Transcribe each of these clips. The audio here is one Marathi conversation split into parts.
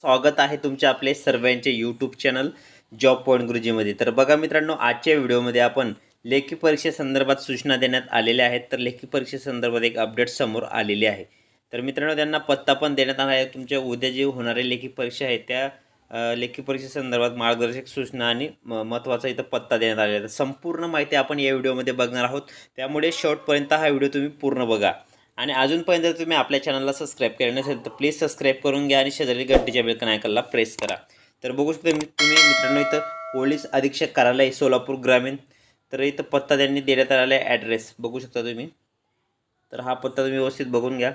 स्वागत आहे तुमच्या आपले सर्वांचे यूट्यूब चॅनल जॉब पॉईंट गुरुजीमध्ये. तर बघा मित्रांनो आजच्या व्हिडिओमध्ये आपण लेखी परीक्षेसंदर्भात सूचना देण्यात आलेल्या आहेत. तर लेखी परीक्षेसंदर्भात एक अपडेट समोर आलेली आहे. तर मित्रांनो त्यांना पत्ता पण देण्यात आला आहे. तुमच्या उद्या जे होणारे लेखी परीक्षा आहेत त्या लेखी परीक्षेसंदर्भात मार्गदर्शक सूचना आणि म- महत्त्वाचा इथं पत्ता देण्यात आलेला आहे. संपूर्ण माहिती आपण या व्हिडिओमध्ये बघणार आहोत. त्यामुळे शेवटपर्यंत हा व्हिडिओ तुम्ही पूर्ण बघा. आणि अजूनपर्यंत जर तुम्ही आपल्या चॅनलला सबस्क्राईब केलं नसेल तर प्लीज सबस्क्राईब करून घ्या आणि शेजारी घंटीच्या बेलकन आयकनला प्रेस करा. तर बघू शकता मी तुम्ही मित्रांनो इथं पोलीस अधीक्षक कार्यालय सोलापूर ग्रामीण तर इथं पत्ता त्यांनी देण्यात आलेला आहे ॲड्रेस बघू शकता तुम्ही. तर हा पत्ता तुम्ही व्यवस्थित बघून घ्या.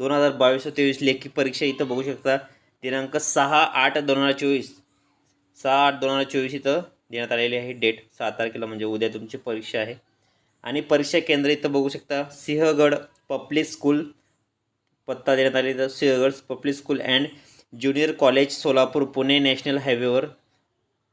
दोन हजार बावीस तेवीस लेखी परीक्षा इथं बघू शकता. दिनांक सहा आठ दोन हजार चोवीस. सहा आठ दोन हजार चोवीस इथं देण्यात आलेली आहे डेट सहा तारखेला म्हणजे उद्या तुमची परीक्षा आहे. आणि परीक्षा केंद्र इथं बघू शकता. सिंहगड पब्लिक स्कूल पत्ता देण्यात आले तर Sinhgad public school and junior college Solapur Pune national हायवेवर.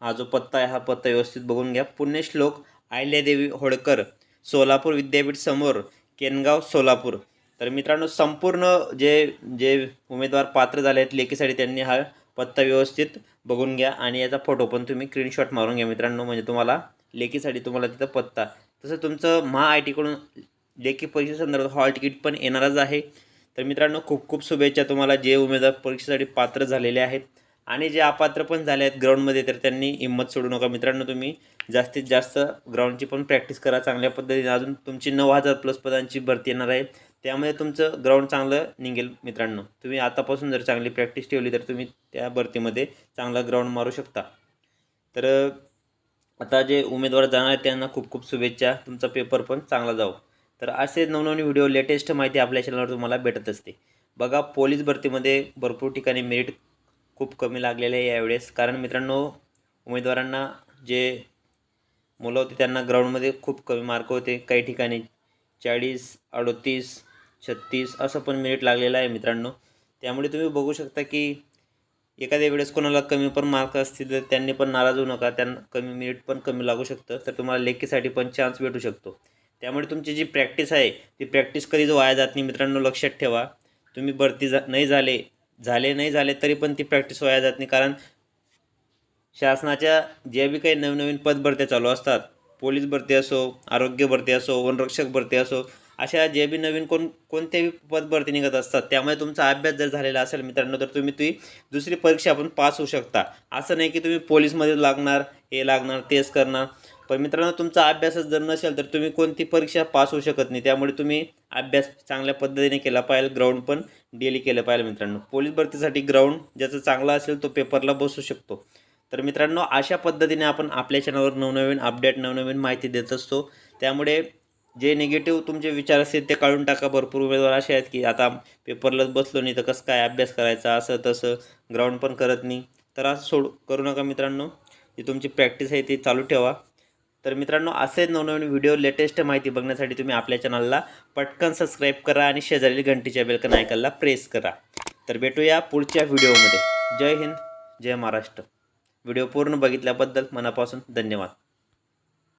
हा जो पत्ता आहे हा पत्ता व्यवस्थित बघून घ्या. पुण्यश्लोक अहिल्यादेवी होळकर सोलापूर विद्यापीठ समोर केनगाव सोलापूर. तर मित्रांनो संपूर्ण जे जे उमेदवार पात्र झाले आहेत लेखीसाठी त्यांनी हा पत्ता व्यवस्थित बघून घ्या आणि याचा फोटो पण तुम्ही स्क्रीनशॉट मारून घ्या मित्रांनो. म्हणजे तुम्हाला लेखीसाठी तुम्हाला तिथं पत्ता. तसं तुमचं महा आय टीकडून लेखी परीक्षेसंदर्भात हॉल तिकीट पण येणारच आहे. तर मित्रांनो खूप खूप शुभेच्छा तुम्हाला जे उमेदवार परीक्षेसाठी पात्र झालेले आहेत. आणि जे अपात्र पण झाले आहेत ग्राउंडमध्ये तर त्यांनी हिंमत सोडू नका. मित्रांनो तुम्ही जास्तीत जास्त ग्राउंडची पण प्रॅक्टिस करा चांगल्या पद्धतीने. अजून तुमची नऊ हजार प्लस पदांची भरती येणार आहे. त्यामध्ये तुमचं ग्राउंड चांगलं निघेल मित्रांनो. तुम्ही आतापासून जर चांगली प्रॅक्टिस ठेवली तर तुम्ही त्या भरतीमध्ये चांगला ग्राउंड मारू शकता. तर आता जे उमेदवार जाणार आहेत त्यांना खूप खूप शुभेच्छा. तुमचा पेपर पण चांगला जावं. तर असे नवनवीन व्हिडिओ लेटेस्ट माहिती आपल्या चॅनलवर तुम्हाला भेटत असते. बघा पोलीस भरतीमध्ये भरपूर ठिकाणी मेरिट खूप कमी लागलेलं आहे यावेळेस. कारण मित्रांनो उमेदवारांना जे मुलं होती त्यांना ग्राउंडमध्ये खूप कमी मार्क होते. काही ठिकाणी चाळीस अडतीस छत्तीस असं पण मेरिट लागलेलं आहे मित्रांनो. त्यामुळे तुम्ही बघू शकता की एखाद्या वेळेस कोणाला कमी पण मार्क असतील तर त्यांनी पण नाराज होऊ नका. त्यांना कमी मिनिट पण कमी लागू शकतं. तर तुम्हाला लेखीसाठी पण चान्स भेटू शकतो. त्यामुळे तुमची जी प्रॅक्टिस आहे ती प्रॅक्टिस कधीच वाया जात नाही मित्रांनो लक्षात ठेवा. तुम्ही भरती जा नाही झाले झाले नाही झाले तरी पण ती प्रॅक्टिस वाया जात नाही. कारण शासनाच्या ज्या बी काही नवनवीन पद भरत्या चालू असतात पोलीस भरती असो आरोग्य भरती असो वनरक्षक भरती असो अशा जे बी नवीन कोण कोणत्याही पदभरती निघत असतात त्यामुळे तुमचा अभ्यास जर झालेला असेल मित्रांनो तर तुम्ही ती दुसरी परीक्षा आपण पास होऊ शकता. असं नाही की तुम्ही पोलीसमध्ये लागणार हे लागणार तेच करणार. पण मित्रांनो तुमचा अभ्यासच जर नसेल तर तुम्ही कोणती परीक्षा पास होऊ शकत नाही. त्यामुळे तुम्ही अभ्यास चांगल्या पद्धतीने केला पाहिजे. ग्राउंड पण डेली केलं पाहिजे मित्रांनो. पोलीस भरतीसाठी ग्राउंड ज्याचं चांगला असेल तो पेपरला बसू शकतो. तर मित्रांनो अशा पद्धतीने आपण आपल्या चॅनलवर नवनवीन अपडेट नवनवीन माहिती देत असतो. त्यामुळे जे निगेटिव्ह तुमचे विचार असतील ते काढून टाका. भरपूर उमेदवार असे आहेत की आता पेपरलाच बसलो नाही तर कसं काय अभ्यास करायचा? असं तसं ग्राउंड पण करत नाही. तर असं सोड करू नका मित्रांनो. जी तुमची प्रॅक्टिस आहे ती चालू ठेवा. तर मित्रांनो असे नवनवीन व्हिडिओ लेटेस्ट माहिती बघण्यासाठी तुम्ही आपल्या चॅनलला पटकन सबस्क्राईब करा आणि शेजारी घंटीच्या बेलकन आयकनला प्रेस करा. तर भेटूया पुढच्या व्हिडिओमध्ये जय हिंद जय महाराष्ट्र. व्हिडिओ पूर्ण बघितल्याबद्दल मनापासून धन्यवाद.